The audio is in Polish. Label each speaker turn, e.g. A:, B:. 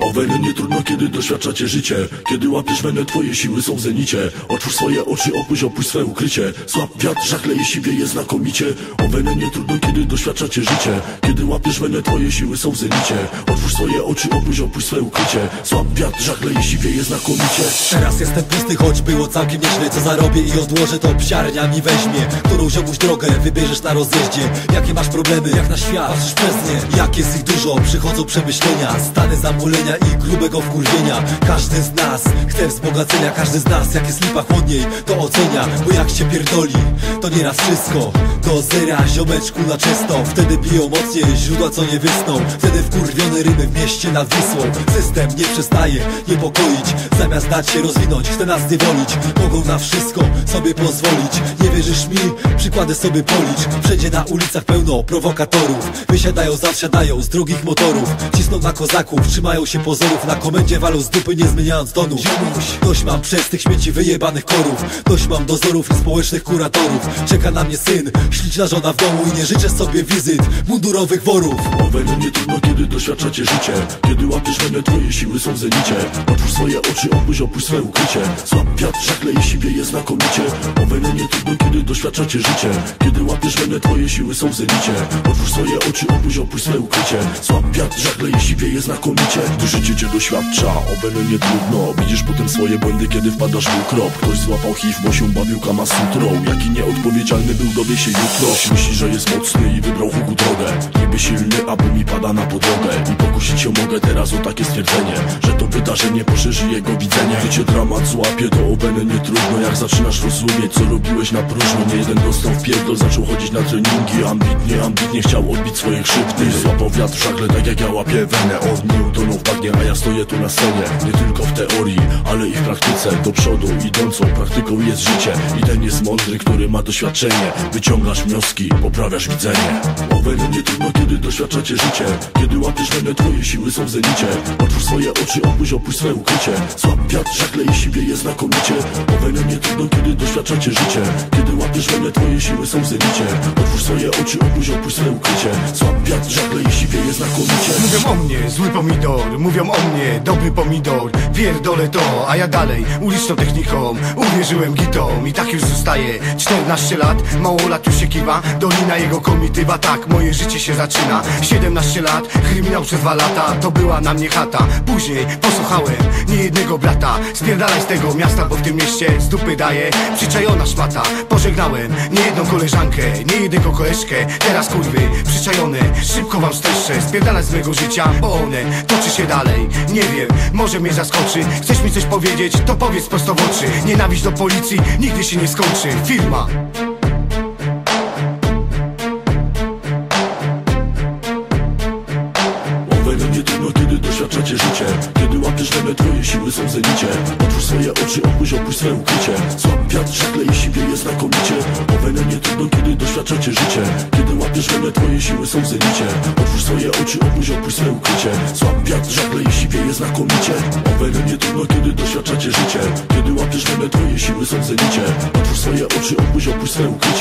A: O weny nie trudno, kiedy doświadczacie życie. Kiedy łapiesz wenę, twoje siły są w zenicie. Otwórz swoje oczy, opuść, opuść swe ukrycie. Słab wiatr, żagle i siwieje znakomicie. O weny nie trudno, kiedy doświadczacie życie. Kiedy łapiesz wenę, twoje siły są w zenicie. Otwórz swoje oczy, opuść, opuść swe ukrycie. Słab wiatr, żagle i siwieje znakomicie.
B: Teraz jestem pusty, choć było całkiem nieźle. Co zarobię i odłożę to psiarnia mi weźmie. Którą ziomuś drogę wybierzesz na rozjeździe. Jakie masz problemy, jak na świat, patrzysz przez nie. Jak jest ich dużo, przychodzą przemyślenia. Stany zamulenia i grubego wkurwienia. Każdy z nas chce wzbogacenia Każdy z nas, jak jest lipa chłodniej, to ocenia Bo jak się pierdoli, to nieraz wszystko. Do zera, ziomeczku na czysto. Wtedy biją mocniej źródła, co nie wysną. Wtedy wkurwione ryby w mieście nad Wisłą. System nie przestaje niepokoić Zamiast dać się rozwinąć, chce nas niewolić. Mogą na wszystko sobie pozwolić. Nie wierzysz mi? Przykłady sobie policz. Wszędzie na ulicach pełno prowokatorów. Wysiadają, zasiadają z drugich motorów. Cisną na kozaków, trzymają się pozorów. Na komendzie walą z dupy, nie zmieniając tonu. Dość mam przez tych śmieci wyjebanych korów. Dość mam dozorów i społecznych kuratorów. Czeka na mnie syn, śliczna żona w domu I nie życzę sobie wizyt mundurowych worów.
A: O weny nie trudno, kiedy doświadczacie życie. Kiedy łapiesz wenę, twoje siły są w zenicie. Otwórz swoje oczy, opuść, opuść swe ukrycie. Słab wiatr, żagle i siwieje znakomicie. O weny nie trudno, doświadczacie życie Kiedy łapiesz wenę, twoje siły są w zenicie. Otwórz swoje oczy, opuść, opuść swe ukrycie. Słab wiatr, żagle i siwieje znakomicie. Gdy życie cię doświadcza, o weny nie trudno. Widzisz potem swoje błędy, kiedy wpadasz w ukrop. Ktoś złapał HIV, bo się bawił kama sutrą Jaki nieodpowiedzialny był, dowie się jutro. Myśli, że jest mocny i wybrał huku drogę. Niby silny, aby mi pada na podłogę. I pokusić się mogę teraz o takie stwierdzenie Że to wydarzenie poszerzy jego widzenie. Gdy cię dramat złapie, to o weny nie trudno. Jak zaczynasz rozumieć, co robiłeś na próżno jeden dostał w pierdol, zaczął chodzić na treningi. Ambitnie, ambitnie chciał odbić swoje krzywdy Złapał wiatr w tak jak ja łapię wenę. Od niej utonął w a ja stoję tu na scenie. Nie tylko w teorii, ale i w praktyce. Do przodu idącą praktyką jest życie. I ten jest mądry, który ma doświadczenie. Wyciągasz wnioski, poprawiasz widzenie. O weny nie trudno, kiedy doświadczacie życie. Kiedy łapiesz wenę, twoje siły są w zenicie. Otwórz swoje oczy, opuść, opuść swe ukrycie. Słab wiatr, żagle i siwieje znakomicie. O weny nie trudno, kiedy doświadczacie życie. Kiedy łapiesz wenę, twoje siły są w zenicie Otwórz swoje oczy, opuść, opuść swe ukrycie. Słab wiatr, żagle i siwieje znakomicie.
C: Mówią o mnie, zły pomidor, mówią o mnie, dobry pomidor. Pierdolę to, a ja dalej, uliczną techniką. Uwierzyłem gitom i tak już zostaje. 14 lat, mało lat już się kiwa. Dolina jego komitywa, tak, moje życie się zaczyna. 17 lat, kryminał przez dwa lata. To była na mnie chata, później posłuchałem Nie jednego brata, spierdalaj z tego miasta Bo w tym mieście z dupy daje. Przyczajona szmata, Nie jedną koleżankę, nie jednego koleżkę. Teraz kurwy, przyczajone, szybko wam streszczę Spierdalać z mego życia, bo one toczy się dalej. Nie wiem, może mnie zaskoczy. Chcesz mi coś powiedzieć, to powiedz prosto w oczy. Nienawiść do policji nigdy się nie skończy. Firma
A: Otwórz swoje oczy, opuść, opuść swe ukrycie. Słab wiatr, żagle i siwieje znakomicie. O nie trudno, kiedy doświadczacie życie. Kiedy łapiesz wenę, twoje siły są w zenicie. Otwórz swoje oczy, opuść, opuść swe ukrycie. Słab wiatr, żagle i siwieje znakomicie. O nie trudno, kiedy doświadczacie życie. Kiedy łapiesz wenę, twoje siły są w zenicie. Otwórz swoje oczy, opuść, opuść swe ukrycie